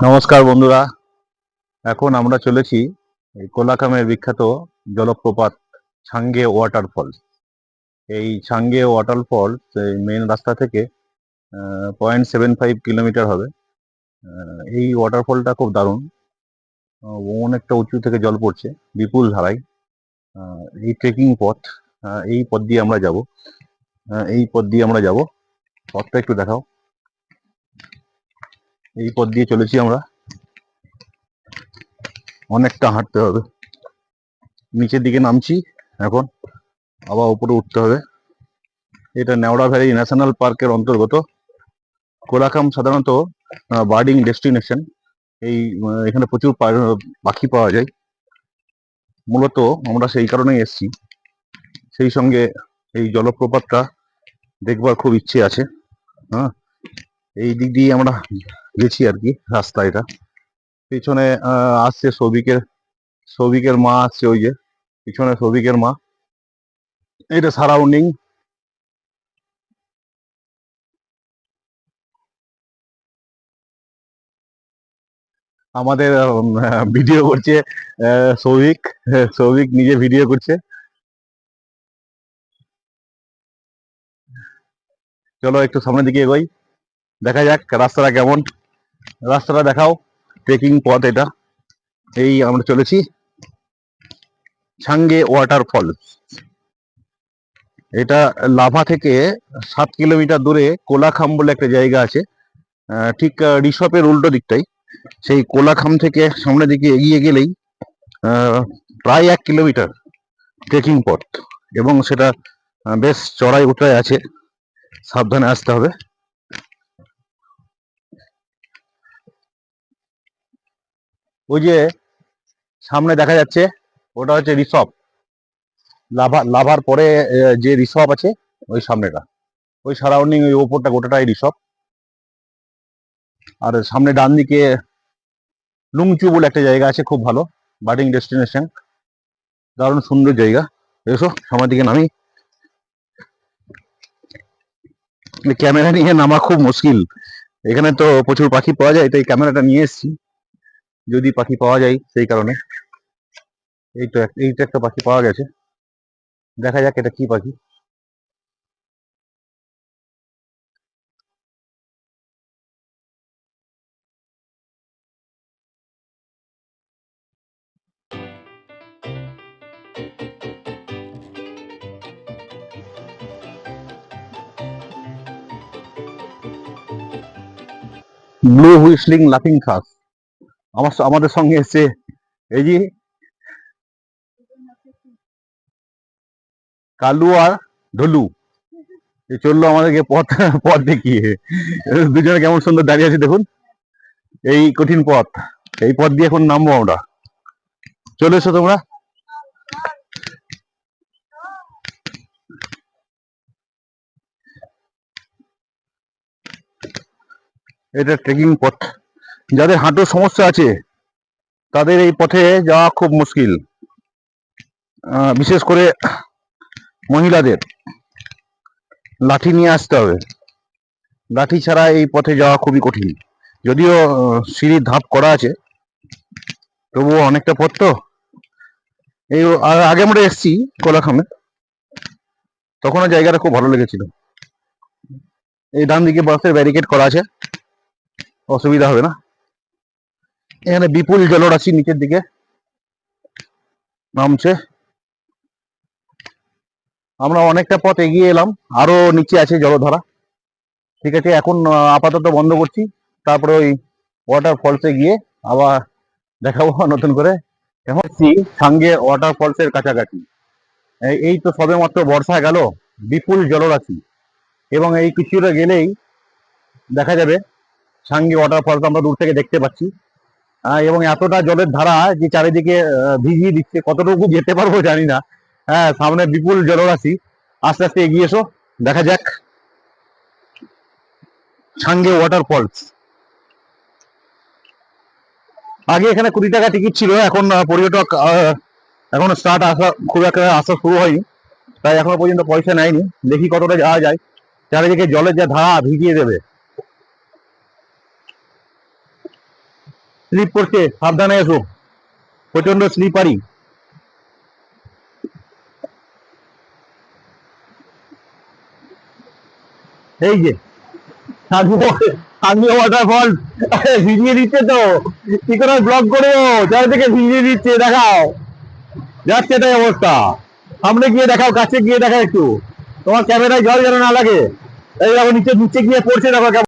নমস্কার বন্ধুরা। এখন আমরা চলেছি কোলাকামের বিখ্যাত জলপ্রপাত ছাঙ্গে ওয়াটারফল। এই ছাঙ্গে ওয়াটারফল এই মেন রাস্তা থেকে পয়েন্ট সেভেন ফাইভ কিলোমিটার হবে। এই ওয়াটারফলটা খুব দারুণ। অনেকটা উঁচু থেকে জল পড়ছে, বিপুল ধারায়। এই ট্রেকিং পথ এই পথ দিয়ে আমরা যাব। এই পথ দিয়ে আমরা যাব। পথটা একটু দেখাও। এই পথ দিয়ে চলেছি আমরা। অনেকটা হাঁটতে হবে। নিচের দিকে নামছি এখন, আবার উপরে উঠতে হবে। এটা নেওড়া ভ্যালি ন্যাশনাল পার্কের অন্তর্গত। কোলাকাম সাধারণত বার্ডিং ডেস্টিনেশন। এই এখানে প্রচুর পাখি পাওয়া যায়। মূলত আমরা সেই কারণেই এসেছি। সেই সঙ্গে এই জলপ্রপাতটা দেখবার খুব ইচ্ছে আছে। হ্যাঁ এই দিক দিয়ে আমরা গেছি আর কি, রাস্তা এটা। পিছনে আসছে সৌভিকের সৌভিকের মা আসছে ওই যে, পিছনে সৌভিকের মা। এটা সারাউন্ডিং আমাদের ভিডিও করছে সৌভিক সৌভিক নিজে ভিডিও করছে। চলো একটু সামনের দিকে এগোই, দেখা যাক রাস্তাটা কেমন। রাস্তাটা দেখাও ট্রেকিং পথ এটা। এই আমরা চলেছি ছাঙ্গে ওয়াটারফল এটা লাভা থেকে সাত কিলোমিটার দূরে কোলাখাম বলে একটা জায়গা আছে। ঠিক রিসপের উল্টো দিকটাই। সেই কোলাখাম থেকে সামনের দিকে এগিয়ে গেলেই প্রায় এক কিলোমিটার ট্রেকিং পথ। এবং সেটা বেশ চড়াই উঠায় আছে। সাবধানে আসতে হবে। ওই যে সামনে দেখা যাচ্ছে, ওটা হচ্ছে রিসপ। লাভা, লাভার পরে যে রিসপ আছে, ওই সামনেটা। ওই সারাউন্ডিং ওই ওপরটা গোটাটাই রিসপ। আর সামনে ডান দিকে লুংচু বলে একটা জায়গা আছে, খুব ভালো বার্ডিং ডেস্টিনেশন। দারুণ সুন্দর জায়গা। এসো সামনের দিকে নামি। ক্যামেরা নিয়ে নামা খুব মুশকিল। এখানে তো প্রচুর পাখি পাওয়া যায়, তাই ক্যামেরাটা নিয়ে এসেছি। যদি পাখি পাওয়া যায়, সেই কারণে। এই তো এক- এইটা একটা পাখি পাওয়া গেছে। দেখা যাক এটা কি পাখি। ব্লু হুইসলিং লাফিং খাস আমার আমাদের সঙ্গে এসছে এই যে কালু আর ঢলু চলল আমাদেরকে পথ পথ দেখিয়ে। দুজনে কেমন সুন্দর দাঁড়িয়ে আছে দেখুন। এই কঠিন পথ, এই পথ দিয়ে এখন নামবো আমরা। চলে এসো তোমরা। এটা ট্রেকিং পথ। যাদের হাঁটুর সমস্যা আছে, তাদের এই পথে যাওয়া খুব মুশকিল। বিশেষ করে মহিলাদের। লাঠি নিয়ে আসতে হবে। লাঠি ছাড়া এই পথে যাওয়া খুবই কঠিন। যদিও সিঁড়ির ধাপ করা আছে, তবুও অনেকটা পথ তো। এই আগে আমরা এসেছি কোলাখামে। তখনও জায়গাটা খুব ভালো লেগেছিল। এই ডান দিকে বাসের ব্যারিকেড করা আছে। অসুবিধা হবে না। এখানে বিপুল জলরাশি নিচের দিকে। নামছে। আমরা অনেকটা পথ এগিয়ে এলাম, আরও নিচে আছে জলধারা। ঠিক আছে, এখন আপাতত বন্ধ করছি। তারপরে ওই ওয়াটার ফলসে গিয়ে আবার দেখাবো নতুন করে। এখন সাঙ্গে ওয়াটার ফলসের কাছাকাছি। এই- তো সবে মাত্র বর্ষা গেল, বিপুল জলরাশি এবং এই কিছুটা গেলেই দেখা যাবে, সাঙ্গে ওয়াটার ফলস আমরা দূর থেকে দেখতে পাচ্ছি। এবং এতটা জলের ধারা যে চারিদিকে ভিজিয়ে দিচ্ছে, কতটুকু যেতে পারব জানি না। হ্যাঁ সামনে বিপুল জলরাশি। আস্তে আস্তে এগিয়ে এসো, দেখা যাক। সাঙ্গে ওয়াটার ফলস আগে এখানে কুড়ি টাকা টিকিট ছিল, এখন পর্যটক এখন স্টার্ট আসা, খুব একটা আসা শুরু হয়নি। তাই এখনও পর্যন্ত পয়সা নেয়নি। দেখি কতটা যাওয়া যায়। চারিদিকে জলের যা ধারা, ভিজিয়ে দেবে। স্লিপ করছে সাবধানে এসো। প্রচণ্ড স্লিপারি এই যে ওয়াটারফল ভিজিয়ে দিচ্ছে তো। কি করে ব্লগ করব? চারিদিকে ভিজিয়ে দিচ্ছে, দেখাও। যাচ্ছে এটাই অবস্থা। সামনে গিয়ে দেখাও, কাছে গিয়ে দেখাও একটু। তোমার ক্যামেরায় জল যেন না লাগে। এই দেখো, নিচে নিচে গিয়ে পড়ছে, দেখো